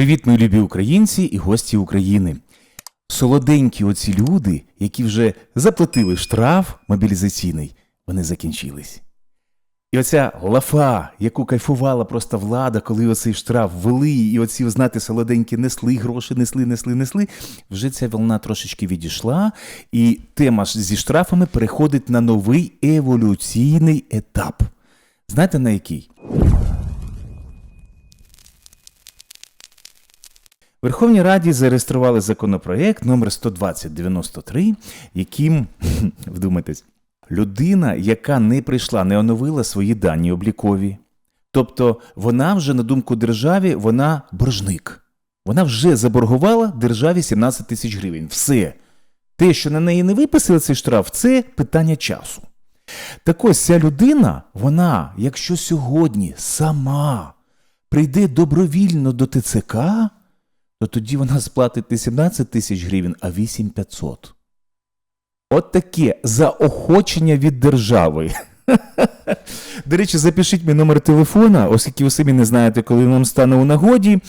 Привіт, мої любі українці і гості України. Солоденькі оці люди, які вже заплатили штраф мобілізаційний, вони закінчились. І оця лафа, яку кайфувала просто влада, коли оцей штраф ввели, і оці, ви знаєте, солоденькі несли, гроші несли, несли, несли. Вже ця волна трошечки відійшла, і тема ж зі штрафами переходить на новий еволюційний етап. Знаєте на який? Верховній Раді зареєстрували законопроект номер 12093, яким, вдумайтесь, людина, яка не прийшла, не оновила свої дані облікові. Тобто вона вже, на думку державі, вона боржник. Вона вже заборгувала державі 17 тисяч гривень. Все. Те, що на неї не виписали цей штраф, це питання часу. Так ось ця людина, вона, якщо сьогодні сама прийде добровільно до ТЦК, то тоді вона сплатить не 17 тисяч гривень, а 8500. От таке заохочення від держави. До речі, запишіть мій номер телефона, оскільки ви самі не знаєте, коли нам стане у нагоді.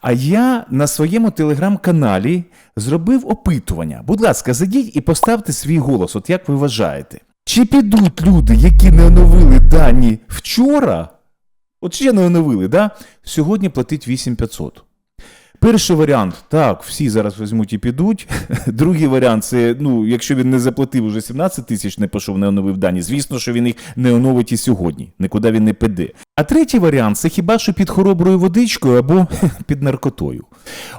А я на своєму телеграм-каналі зробив опитування. Будь ласка, зайдіть і поставте свій голос, от як ви вважаєте. Чи підуть люди, які не оновили дані вчора? От ще не оновили, да? сьогодні платить 8500. Перший варіант, так, всі зараз візьмуть і підуть. Другий варіант це, ну, якщо він не заплатив уже 17 тисяч, не пішов, не оновив дані, звісно, що він їх не оновить і сьогодні, нікуди він не піде. А третій варіант це хіба що під хороброю водичкою або під наркотою.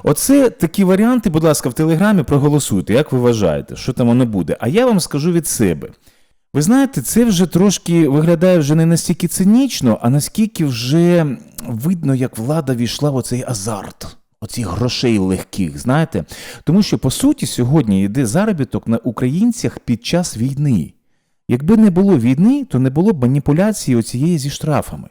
Оце такі варіанти, будь ласка, в телеграмі проголосуйте, як ви вважаєте, що там воно буде. А я вам скажу від себе. Ви знаєте, це вже трошки виглядає вже не настільки цинічно, а наскільки вже видно, як влада війшла в оцей азарт. Оцих грошей легких, знаєте? Тому що, по суті, сьогодні йде заробіток на українцях під час війни. Якби не було війни, то не було б маніпуляції оцієї зі штрафами.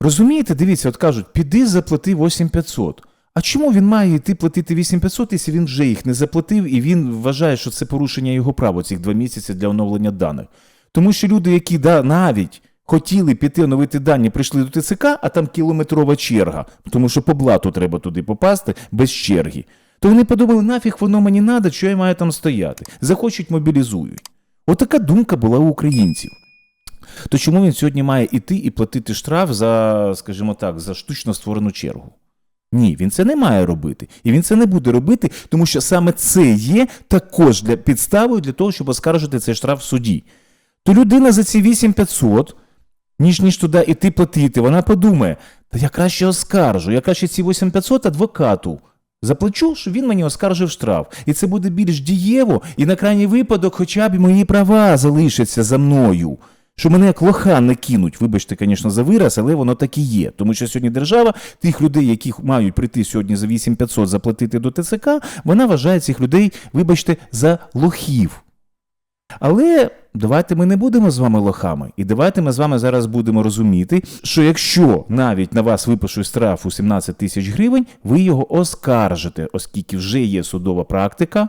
Розумієте, дивіться, от кажуть, піди заплати 8500. А чому він має йти платити 8500, якщо він вже їх не заплатив і він вважає, що це порушення його права цих два місяці для оновлення даних? Тому що люди, які да, навіть хотіли піти оновити дані, прийшли до ТЦК, а там кілометрова черга, тому що по блату треба туди попасти без черги. То вони подумали, нафіг воно мені треба, що я маю там стояти. Захочуть, мобілізують. Отака думка була у українців. То чому він сьогодні має іти і платити штраф за, скажімо так, за штучно створену чергу? Ні, він це не має робити. І він це не буде робити, тому що саме це є також для підставою для того, щоб оскаржити цей штраф в суді. То людина за ці 8500 ніж ніж туди іти платити, вона подумає, та я краще оскаржу, я краще ці 8500 адвокату заплачу, щоб він мені оскаржив штраф. І це буде більш дієво, і на крайній випадок хоча б мої права залишаться за мною. Що мене як лоха не кинуть, вибачте, звісно, за вираз, але воно так і є. Тому що сьогодні держава тих людей, які мають прийти сьогодні за 8500 заплатити до ТЦК, вона вважає цих людей, вибачте, за лохів. Але давайте ми не будемо з вами лохами, і давайте ми з вами зараз будемо розуміти, що якщо навіть на вас випишуть штраф у 17 тисяч гривень, ви його оскаржите, оскільки вже є судова практика,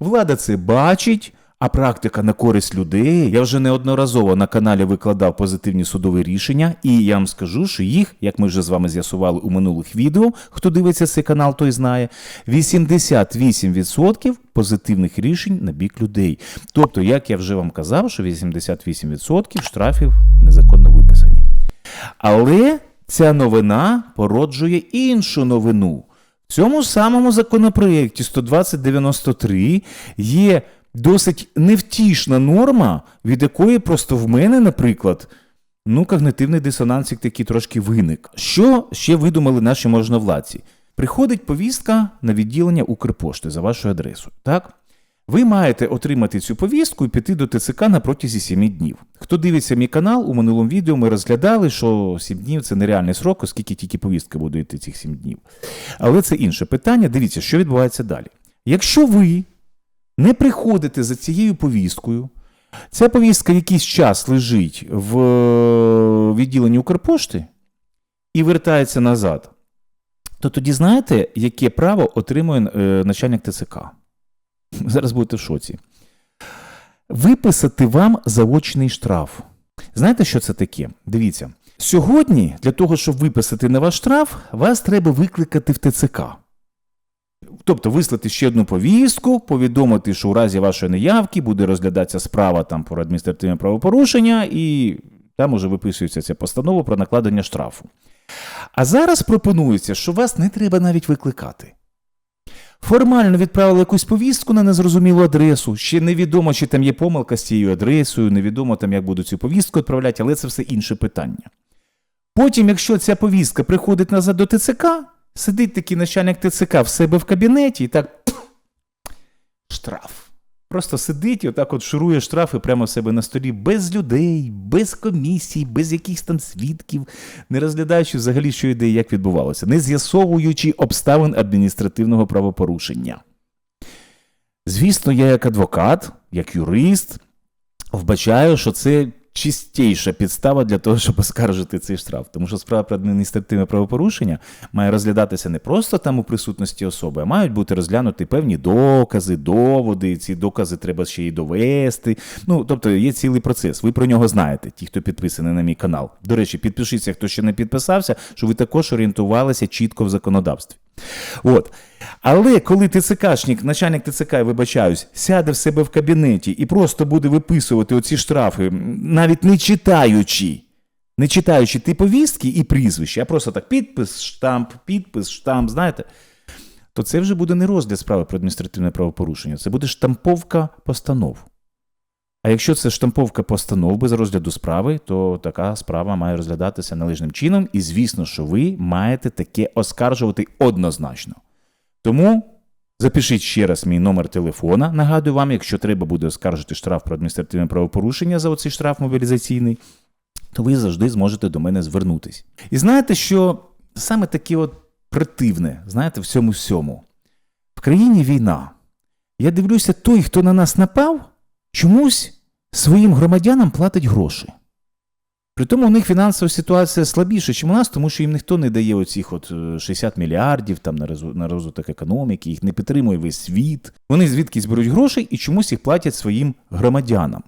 влада це бачить. А практика на користь людей. Я вже неодноразово на каналі викладав позитивні судові рішення, і я вам скажу, що їх, як ми вже з вами з'ясували у минулих відео, хто дивиться цей канал, той знає, 88% позитивних рішень на бік людей. Тобто, як я вже вам казав, що 88% штрафів незаконно виписані. Але ця новина породжує іншу новину. В цьому самому законопроєкті 12093 є досить невтішна норма, від якої просто в мене, наприклад, ну, когнитивний дисонансик такий трошки виник. Що ще видумали наші можновладці? Приходить повістка на відділення Укрпошти за вашою адресою. Так? Ви маєте отримати цю повістку і піти до ТЦК на протязі 7 днів. Хто дивиться мій канал, у минулому відео ми розглядали, що 7 днів це нереальний срок, оскільки тільки повістка буде йти цих 7 днів. Але це інше питання. Дивіться, що відбувається далі. Якщо ви не приходите за цією повісткою. Ця повістка якийсь час лежить в відділенні Укрпошти і вертається назад. То тоді знаєте, яке право отримує е, начальник ТЦК? Зараз будете в шоці. Виписати вам заочний штраф. Знаєте, що це таке? Дивіться, Сьогодні, для того, щоб виписати на ваш штраф, вас треба викликати в ТЦК. Тобто вислати ще одну повістку, повідомити, що у разі вашої неявки буде розглядатися справа там про адміністративне правопорушення, і там уже виписується ця постанова про накладення штрафу. А зараз пропонується, що вас не треба навіть викликати. Формально відправили якусь повістку на незрозумілу адресу. Ще невідомо, чи там є помилка з цією адресою, невідомо там, як будуть цю повістку відправляти, але це все інше питання. Потім, якщо ця повістка приходить назад до ТЦК, сидить такий начальник ТЦК в себе в кабінеті і так. Штраф. Просто сидить і отак от шурує штрафи прямо в себе на столі без людей, без комісій, без якихось там свідків, не розглядаючи взагалі, що йде і як відбувалося, не з'ясовуючи обставин адміністративного правопорушення. Звісно, я як адвокат, як юрист, вбачаю, що це чистіша підстава для того, щоб оскаржити цей штраф. Тому що справа про адміністративне правопорушення має розглядатися не просто там у присутності особи, а мають бути розглянуті певні докази, доводи. Ці докази треба ще й довести. Ну, тобто є цілий процес. Ви про нього знаєте, ті, хто підписаний на мій канал. До речі, підпишіться, хто ще не підписався, щоб ви також орієнтувалися чітко в законодавстві. От. Але коли ТЦКшник, начальник ТЦК, вибачаюсь, сяде в себе в кабінеті і просто буде виписувати оці штрафи, навіть не читаючи, не читаючи ті повістки і прізвища, а просто так підпис, штамп, підпис, штамп, знаєте, то це вже буде не розгляд справи про адміністративне правопорушення, це буде штамповка постанов. А якщо це штамповка постанов без розгляду справи, то така справа має розглядатися належним чином, і звісно, що ви маєте таке оскаржувати однозначно. Тому запишіть ще раз мій номер телефона. Нагадую вам, якщо треба буде оскаржити штраф про адміністративне правопорушення за оцей штраф мобілізаційний, то ви завжди зможете до мене звернутись. І знаєте, що саме таке от противне, знаєте, в цьому всьому. В країні війна. Я дивлюся, той, хто на нас напав, чомусь своїм громадянам платить гроші. Притому у них фінансова ситуація слабіша, ніж у нас, тому що їм ніхто не дає оцих от е, 60 мільярдів там, на, розвиток економіки, їх не підтримує весь світ. Вони звідкись беруть гроші і чомусь їх платять своїм громадянам.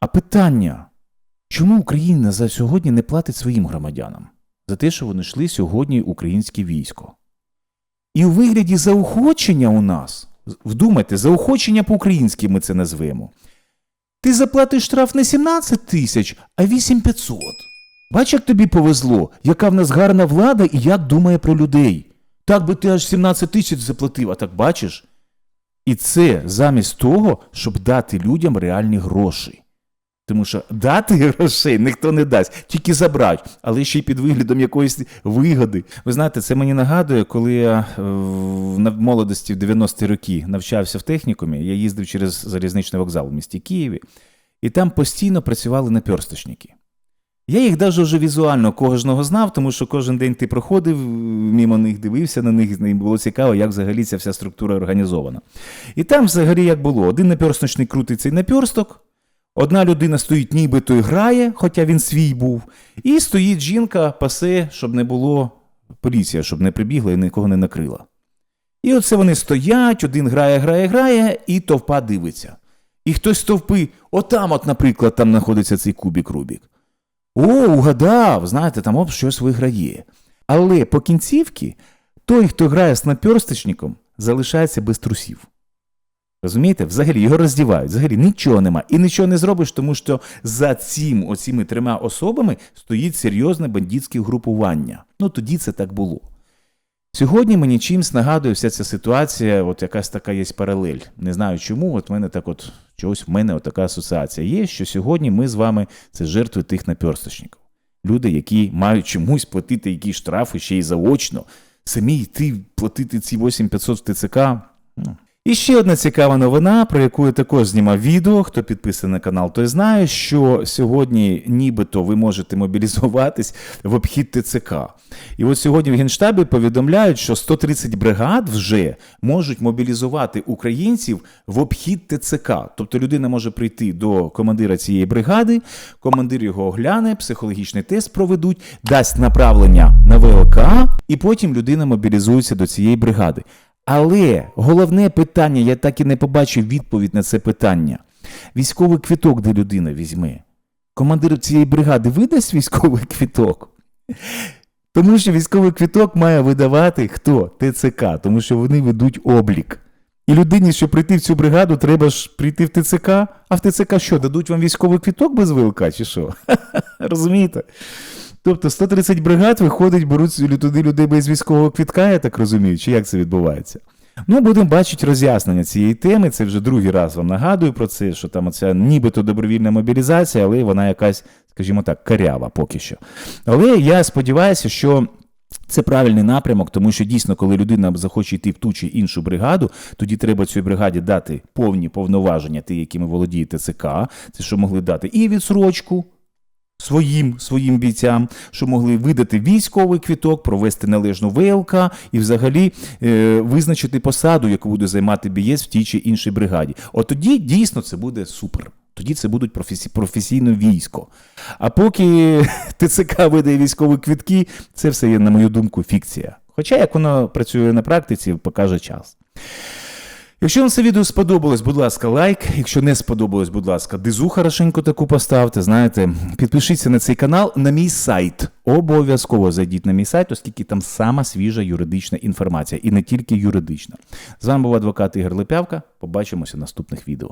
А питання, чому Україна за сьогодні не платить своїм громадянам? За те, що вони йшли сьогодні українське військо. І у вигляді заохочення у нас, вдумайте, заохочення по-українськи ми це назвемо. Ти заплатиш штраф не 17 тисяч, а 8500. Бач, як тобі повезло, яка в нас гарна влада і як думає про людей. Так би ти аж 17 тисяч заплатив, а так бачиш? І це замість того, щоб дати людям реальні гроші. Тому що дати грошей ніхто не дасть, тільки забрати, але ще й під виглядом якоїсь вигоди. Ви знаєте, це мені нагадує, коли я е, в молодості в 90-ті роки навчався в технікумі, я їздив через залізничний вокзал в місті Києві, і там постійно працювали наперсточники. Я їх навіть вже візуально кожного знав, тому що кожен день ти проходив мимо них, дивився на них, і було цікаво, як взагалі ця вся структура організована. І там взагалі як було: один наперсточник крутить цей наперсток, Одна людина стоїть, нібито і грає, хоча він свій був, і стоїть жінка, пасе, щоб не було поліція, щоб не прибігла і нікого не накрила. І оце вони стоять, один грає, грає, грає, і товпа дивиться. І хтось з товпи, отам, от, наприклад, там знаходиться цей кубік Рубік. О, угадав, знаєте, там об щось виграє. Але по кінцівці той, хто грає з наперсточником, залишається без трусів. Розумієте? Взагалі його роздівають, взагалі нічого нема. І нічого не зробиш, тому що за цим оціми трьома особами стоїть серйозне бандитське групування. Ну тоді це так було. Сьогодні мені чимсь нагадує вся ця ситуація, от якась така є паралель. Не знаю чому, от мене так от чогось в мене от така асоціація є, що сьогодні ми з вами це жертви тих наперсточників. Люди, які мають чомусь платити якісь штрафи ще й заочно, самі йти платити ці 8500 в ТЦК. Ну, і ще одна цікава новина, про яку я також знімав відео. Хто підписаний на канал, той знає, що сьогодні нібито ви можете мобілізуватись в обхід ТЦК. І от сьогодні в Генштабі повідомляють, що 130 бригад вже можуть мобілізувати українців в обхід ТЦК. Тобто людина може прийти до командира цієї бригади, командир його огляне, психологічний тест проведуть, дасть направлення на ВЛК, і потім людина мобілізується до цієї бригади. Але головне питання, я так і не побачив відповідь на це питання. Військовий квіток, де людина візьме. командир цієї бригади видасть військовий квіток? Тому що військовий квіток має видавати хто? ТЦК, тому що вони ведуть облік. І людині, щоб прийти в цю бригаду, треба ж прийти в ТЦК. А в ТЦК що, дадуть вам військовий квіток без ВЛК, чи що? Розумієте? Тобто 130 бригад виходить, беруть туди людей без військового квітка, я так розумію, чи як це відбувається? Ну, будемо бачити роз'яснення цієї теми. Це вже другий раз вам нагадую про це, що там оця нібито добровільна мобілізація, але вона якась, скажімо так, карява поки що. Але я сподіваюся, що. Це правильний напрямок, тому що дійсно, коли людина захоче йти в ту чи іншу бригаду, тоді треба цій бригаді дати повні повноваження, ті, якими володіє ТЦК, це що могли дати і відсрочку, своїм своїм бійцям, що могли видати військовий квіток, провести належну ВЛК і взагалі е, визначити посаду, яку буде займати бієць в тій чи іншій бригаді. От тоді дійсно це буде супер. Тоді це будуть професі... професійне військо. А поки ТЦК видає військові квітки, це все є, на мою думку, фікція. Хоча як воно працює на практиці, покаже час. Якщо вам це відео сподобалось, будь ласка, лайк. Якщо не сподобалось, будь ласка, дизу хорошенько таку поставте. Знаєте, підпишіться на цей канал, на мій сайт. Обов'язково зайдіть на мій сайт, оскільки там сама свіжа юридична інформація, і не тільки юридична. З вами був адвокат Ігор Лепявка. Побачимося в наступних відео.